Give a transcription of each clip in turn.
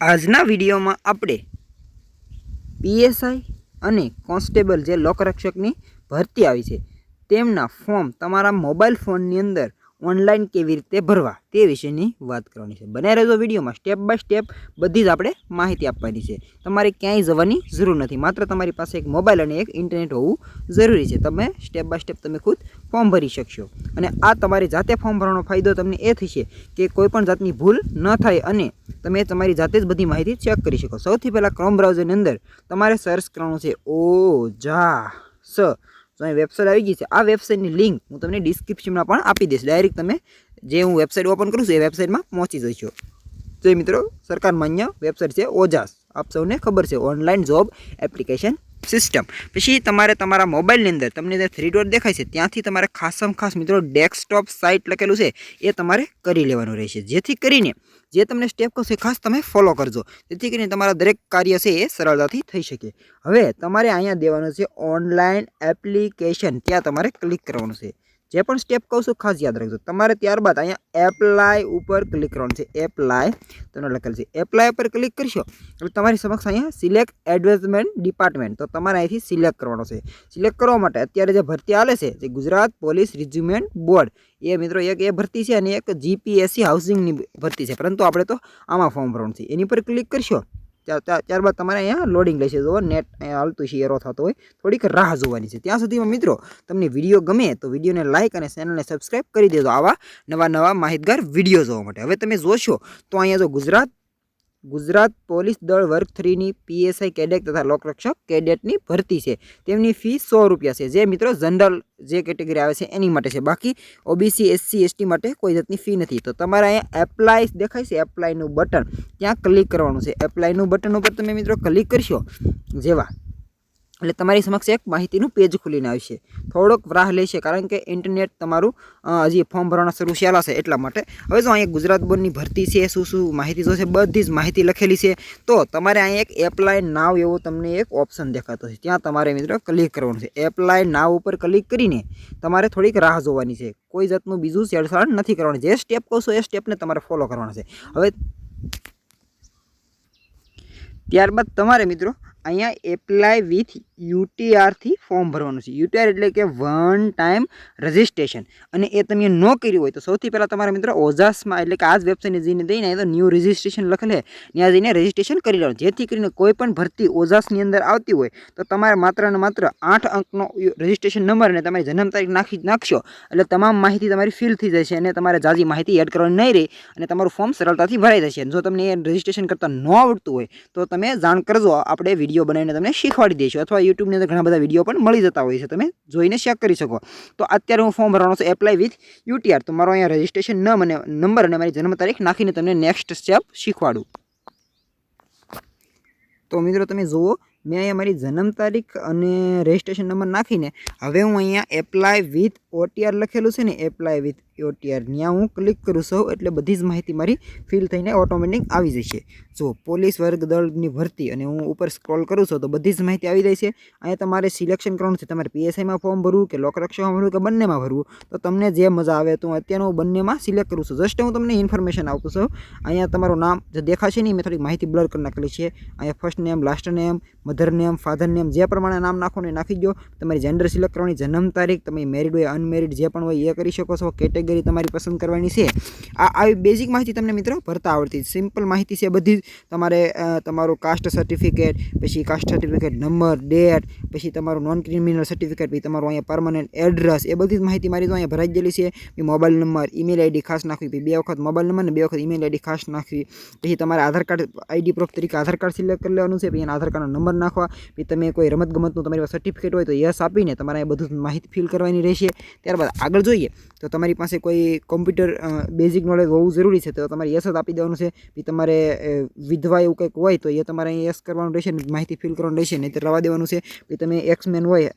આજના વિડીયોમાં આપણે પીએસઆઈ અને કોન્સ્ટેબલ જે લોકરક્ષકની ભરતી આવી છે, તેમના ફોર્મ તમારા મોબાઈલ ફોનની અંદર ઓનલાઈન કેવી રીતે ભરવા? તે વિશેની વાત કરવાની છે. બને રહેજો વિડીયોમાં. સ્ટેપ બાય સ્ટેપ બધી જ આપણે માહિતી આપવાની છે. તમારે ક્યાંય જવાની જરૂર નથી. માત્ર તમારી પાસે એક મોબાઈલ અને એક ઇન્ટરનેટ હોવું જરૂરી છે. તમે સ્ટેપ બાય સ્ટેપ તમે ખુદ ફોર્મ ભરી શકશો. અને આ તમારી જાતે ફોર્મ ભરવાનો ફાયદો તમને એ થશે કે કોઈ પણ જાતની ભૂલ ન થાય અને તમે તમારી જાતે જ બધી માહિતી ચેક કરી શકો. સૌથી પહેલાં ક્રોમ બ્રાઉઝરની અંદર તમારે સર્ચ કરવાનું છે. ઓ જા, સ. તો અહીં વેબસાઇટ આવી ગઈ છે. આ વેબસાઇટની લિંક હું તમને ડિસ્ક્રિપ્શનમાં પણ આપી દઈશ. ડાયરેક્ટ તમે જે હું વેબસાઇટ ઓપન કરું છું, એ વેબસાઇટમાં પહોંચી જશો. તો એ મિત્રો, સરકાર માન્ય વેબસાઇટ છે ઓજાસ. આપ સૌને ખબર છે ઓનલાઈન જોબ એપ્લિકેશન સિસ્ટમ પછી તમારે તમારા મોબાઈલની અંદર, તમને જે થ્રી ડોટ દેખાય છે, ત્યાંથી તમારે ખાસમ ખાસ મિત્રો ડેસ્કટોપ સાઇટ લખેલું છે, એ તમારે કરી લેવાનું રહેશે. જેથી કરીને જે તમને સ્ટેપ કહું છે ખાસ તમે ફોલો કરજો. જેથી કરીને તમારા દરેક કાર્ય છે એ સરળતાથી થઈ શકે. હવે તમારે અહીંયા દેવાનું છે ઓનલાઈન એપ્લિકેશન ત્યાં તમારે ક્લિક કરવાનું છે. જે પણ સ્ટેપ કહું છું, ખાસ યાદ રાખજો. તમારે ત્યારબાદ અહીંયા એપ્લાય ઉપર ક્લિક કરવાનું છે. એપ્લાય તમને લખેલ છે એપ્લાય ઉપર ક્લિક કરશો, એટલે તમારી સમક્ષ અહીંયા સિલેક્ટ એડવર્ટાઇઝમેન્ટ ડિપાર્ટમેન્ટ તો તમારે અહીંથી સિલેક્ટ કરવાનો છે. સિલેક્ટ કરવા માટે અત્યારે જે ભરતી આવે છે, જે ગુજરાત પોલીસ રિઝ્યુમેન્ટ બોર્ડ એ મિત્રો એક એ ભરતી છે અને એક જીપીએસસી હાઉસિંગની ભરતી છે. પરંતુ આપણે તો આમાં ફોર્મ ભરવાનું છે. એની પર ક્લિક કરશો ત્યારબાદ તમારે અહીંયા લોડિંગ લેશે. જુઓ નેટ હાલતું છે, એરો થતો હોય. થોડીક રાહ જોવાની છે. ત્યાં સુધીમાં મિત્રો, તમને વીડિયો ગમે તો વિડીયોને લાઇક અને ચેનલને સબસ્ક્રાઈબ કરી દેજો આવા નવા નવા માહિતગાર વીડિયો જોવા માટે. હવે તમે જોશો તો અહીંયા જો ગુજરાત ગુજરાત પોલીસ દળ વર્ગ થ્રીની પીએસઆઈ કેડેટ તથા લોકરક્ષક કેડેટની ભરતી છે. તેમની ફી સો રૂપિયા છે. જે મિત્રો જનરલ જે કેટેગરી આવે છે એની માટે છે. બાકી ઓબીસી, એસસી, એસટી માટે કોઈ જાતની ફી નથી. તો તમારે અહીંયા એપ્લાય દેખાય છે. એપ્લાયનું બટન. ત્યાં ક્લિક કરવાનું છે. એપ્લાયનું બટન ઉપર તમે મિત્રો ક્લિક કરશો. જેવા. એટલે તમારી સમક્ષ એક માહિતીનું પેજ ખુલીને આવશે. થોડોક રાહ લેશે, કારણ કે ઇન્ટરનેટ તમારું હજી ફોર્મ ભરવાના શરૂ થયેલા છે એટલા માટે. હવે જો અહીંયા ગુજરાત બોર્ડની ભરતી છે, શું શું માહિતી જોશે, બધી જ માહિતી લખેલી છે, તો તમારે અહીંયા એક એપ્લાય નાવ એવો તમને એક ઓપ્શન દેખાતો છે. ત્યાં તમારે મિત્રો ક્લિક કરવાનું છે. એપ્લાય નાવ ઉપર ક્લિક કરીને તમારે થોડીક રાહ જોવાની છે. કોઈ જાતનું બીજું છેડછાડ નથી કરવાની. જે સ્ટેપ કહો એ સ્ટેપને તમારે ફોલો કરવાના છે. હવે ત્યારબાદ તમારે મિત્રો અહીંયા એપ્લાય વિથ યુટીઆરથી ફોર્મ ભરવાનું છે. યુટીઆર એટલે કે વન ટાઈમ રજિસ્ટ્રેશન અને એ તમે ન કર્યું હોય તો સૌથી પહેલાં તમારા મિત્રો ઓઝાસમાં એટલે કે આ જ વેબસાઇટને જઈને દઈને તો ન્યૂ રજિસ્ટ્રેશન લખે ત્યાં જઈને રજિસ્ટ્રેશન કરી લેવાનું. જેથી કરીને કોઈ પણ ભરતી ઓઝાસની અંદર આવતી હોય તો તમારે માત્ર ને માત્ર આઠ અંકનો રજિસ્ટ્રેશન નંબર અને તમારી જન્મ તારીખ નાખી નાખશો. એટલે તમામ માહિતી તમારી ફિલ થઈ જશે અને તમારે જાજી માહિતી એડ કરવાની નહીં રહી અને તમારું ફોર્મ સરળતાથી ભરાઈ જશે. જો તમને એ રજિસ્ટ્રેશન કરતાં ન આવડતું હોય તો તમે જાણ કરજો. આપણે વીડિયો બનાવીને તમને શીખવાડી દઈશું. અથવા યુટ્યુબની અંદર ઘણા બધા વીડિયો પણ મળી જતા હોય છે. તમે જોઈને ચેક કરી શકો. તો અત્યારે હું ફોર્મ ભરવાનો છું એપ્લાય વિથ યુટીઆર તો મારો અહીંયા રજિસ્ટ્રેશન ન મને નંબર અને મારી જન્મ તારીખ નાખીને તમને નેક્સ્ટ સ્ટેપ શીખવાડું. તો મિત્રો તમે જુઓ, મેં અહીંયા મારી જન્મ તારીખ અને રજિસ્ટ્રેશન નંબર નાખીને હવે હું અહીંયા એપ્લાય વિથ ઓટીઆર લખેલું છે ને એપ્લાય વિથ ઓટીઆર ત્યાં હું ક્લિક કરું છું એટલે બધી જ માહિતી મારી ફિલ થઈને ઓટોમેટિક આવી જશે. જો પોલીસ વર્ગ દળની ભરતી અને હું ઉપર સ્ક્રોલ કરું છું તો બધી જ માહિતી આવી જાય છે. અહીંયા તમારે સિલેક્શન કરવાનું છે. તમારે પીએસઆઈમાં ફોર્મ ભરવું કે લોકરક્ષકમાં ભરવું કે બંનેમાં ભરવું? તો તમને જે મજા આવે તો અત્યારે હું બંનેમાં સિલેક્ટ કરું છું. જસ્ટ હું તમને ઇન્ફોર્મેશન આપું છું. અહીંયા તમારું નામ જે દેખાશે નહીં, મેં થોડીક માહિતી બ્લર કરી નાખેલી છે. અહીંયા first name last name mother name father name જે પ્રમાણે નામ નાખો ને નાખી દો તમારી જેન્ડર સિલેક્ટ કરવાની જન્મ તારીખ, તમે મેરિડ હોય અનમેરિડ જે પણ હોય એ કરી શકો છો. કેટેગરી તમારી પસંદ કરવાની છે. આ આવી બેઝિક માહિતી તમને મિત્રો ભરતા આવડતી. સિમ્પલ માહિતી છે બધી જ. તમારે તમારું કાસ્ટ સર્ટિફિકેટ પછી કાસ્ટ સર્ટિફિકેટ નંબર ડેટ પછી તમારું નોન ક્રિમિનલ સર્ટિફિકેટ પછી તમારું અહીંયા પરમનન્ટ એડ્રેસ એ બધી જ માહિતી મારી તો અહીંયા ભરાઈ ગયેલી છે. મોબાઈલ નંબર ઈમેલ આઈડી ખાસ નાખવી. પછી બે વખત મોબાઈલ નંબર ને બે વખત ઈમેલ આઈડી ખાસ નાખવી. પછી તમારે આધાર કાર્ડ આઈડી પ્રૂફ તરીકે આધાર કાર્ડ સિલેક્ટ કરી લેવાનું છે. પછી એના આધાર કાર્ડનો નંબર નાખવા. પછી તમે કોઈ રમતગમતનું તમારી પાસે સર્ટિફિકેટ હોય તો યસ આપીને તમારે બધું માહિતી ફિલ કરવાની રહેશે. ત્યારબાદ આગળ જોઈએ તો તમારી પાસે કોઈ કોમ્પ્યુટર બેઝિક નોલેજ હોવું જરૂરી છે. તો તમારે યસ જ આપી દેવાનું છે. પછી તમારે વિધવા એવું કંઈક હોય તો એ તમારે અહીં યસ કરવાનું રહેશે ને માહિતી ફિલ કરવાનું રહેશે નહીં તો રવા દેવાનું છે. પછી તમે એક્સમેન હોય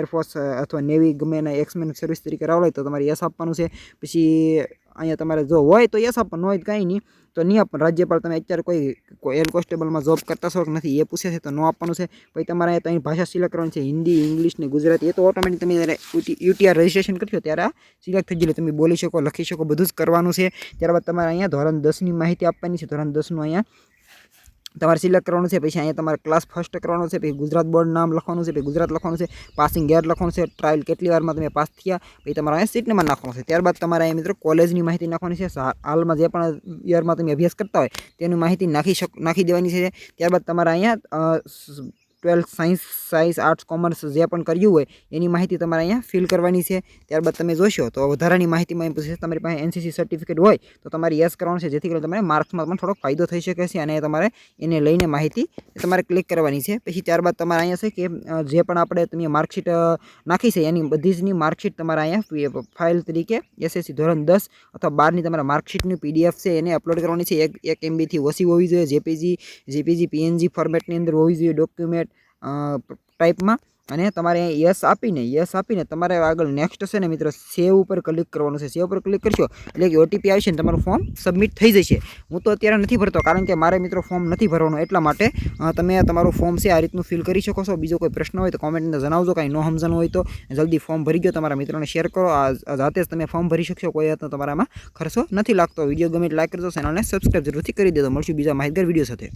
એરફોર્સ અથવા નેવી ગમે એના એક્સમેન સર્વિસ તરીકે રાવ હોય તો તમારે યસ આપવાનું છે. પછી અહીંયા તમારે જો હોય તો યસ આપવાનું હોય કાંઈ નહીં. તો નહીં આપવાનું રાજ્યપાલ તમે અત્યારે કોઈ એર કોન્સ્ટેબલમાં જોબ કરતા છો કે નથી, એ પૂછે છે તો ન આપવાનું છે. પછી તમારે અહીંયા અહીં ભાષા સિલેક્ટ કરવાની છે, હિન્દી, ઇંગ્લિશ ને ગુજરાતી, એ તો ઓટોમેટિક તમે જ્યારે યુટીઆર રજિસ્ટ્રેશન કરશો ત્યારે આ સિલેક્ટ થઈ ગયેલું તમે બોલી શકો, લખી શકો, બધું જ કરવાનું છે. ત્યારબાદ તમારે અહીંયા ધોરણ દસની માહિતી આપવાની છે. ધોરણ દસનું અહીંયા તમારે સિલેક્ટ કરવાનું છે, પછી અહીંયા તમારે ક્લાસ ફર્સ્ટ કરવાનો છે, પછી ગુજરાત બોર્ડ નામ લખવાનું છે, પછી ગુજરાત લખવાનું છે પાસિંગ ગેર લખવાનું છે ટ્રાયલ કેટલી વારમાં તમે પાસ થયા, પછી તમારે અહીંયા સીટ નંબર નાખવાનો છે. ત્યારબાદ તમારે અહીંયા મિત્રો કોલેજની માહિતી નાખવાની છે હાલમાં જે પણ યરમાં તમે અભ્યાસ કરતા હોય, તેની માહિતી નાખી શક, નાખી દેવાની છે. ત્યારબાદ તમારે અહીંયા twelfth science science, arts, commerce જે પણ કર્યું હોય, એની માહિતી તમારે અહીંયા ફિલ કરવાની છે. ત્યારબાદ તમે જોશો, તો વધારાની માહિતીમાં એમ પૂછશે તમારી પાસે એનસીસી સર્ટિફિકેટ હોય, તો તમારે યસ કરવાનું છે, જેથી કરીને તમારે માર્ક્સમાં પણ થોડોક ફાયદો થઈ શકે છે અને તમારે એને લઈને માહિતી તમારે ક્લિક કરવાની છે. પછી ત્યારબાદ તમારે અહીંયા છે કે જે પણ આપણે તમે માર્કશીટ નાખી છે, એની બધી જની માર્કશીટ તમારે અહીંયા ફાઇલ તરીકે એસએસસી ધોરણ દસ અથવા બારની તમારા માર્કશીટની પીડીએફ છે, એને અપલોડ કરવાની છે. એક એક એમબીથી ઓછી હોવી જોઈએ જેપીજી જેપીજી પીએનજી ફોર્મેટની અંદર હોવી જોઈએ ડોક્યુમેન્ટ ટાઈપમાં. અને તમારે યસ આપીને યસ આપીને તમારે આગળ નેક્સ્ટ છે ને મિત્રો, સેવ ઉપર ક્લિક કરવાનું છે. સેવ ઉપર ક્લિક કરશો, એટલે કે ઓટીપી આવશે ને તમારું ફોર્મ સબમિટ થઈ જશે. હું તો અત્યારે નથી ભરતો, કારણ કે મારે મિત્રો ફોર્મ નથી ભરવાનું. એટલા માટે તમે તમારું ફોર્મ છે આ રીતનું ફિલ કરી શકો છો. બીજો કોઈ પ્રશ્ન હોય તો કોમેન્ટ અંદર જણાવજો. કાંઈ ન સમજણ હોય તો જલ્દી ફોર્મ ભરી ગયો તમારા મિત્રોને શેર કરો. આ જાતે જ તમે ફોર્મ ભરી શકશો. કોઈ જાતનો તમારામાં ખર્ચો નથી લાગતો. વીડિયો ગમે લાઈક કરજો. ચેનલને સબસ્ક્રાઈબ જરૂરથી કરી દેજો. મળશું બીજા માહિતગાર વીડિયો સાથે.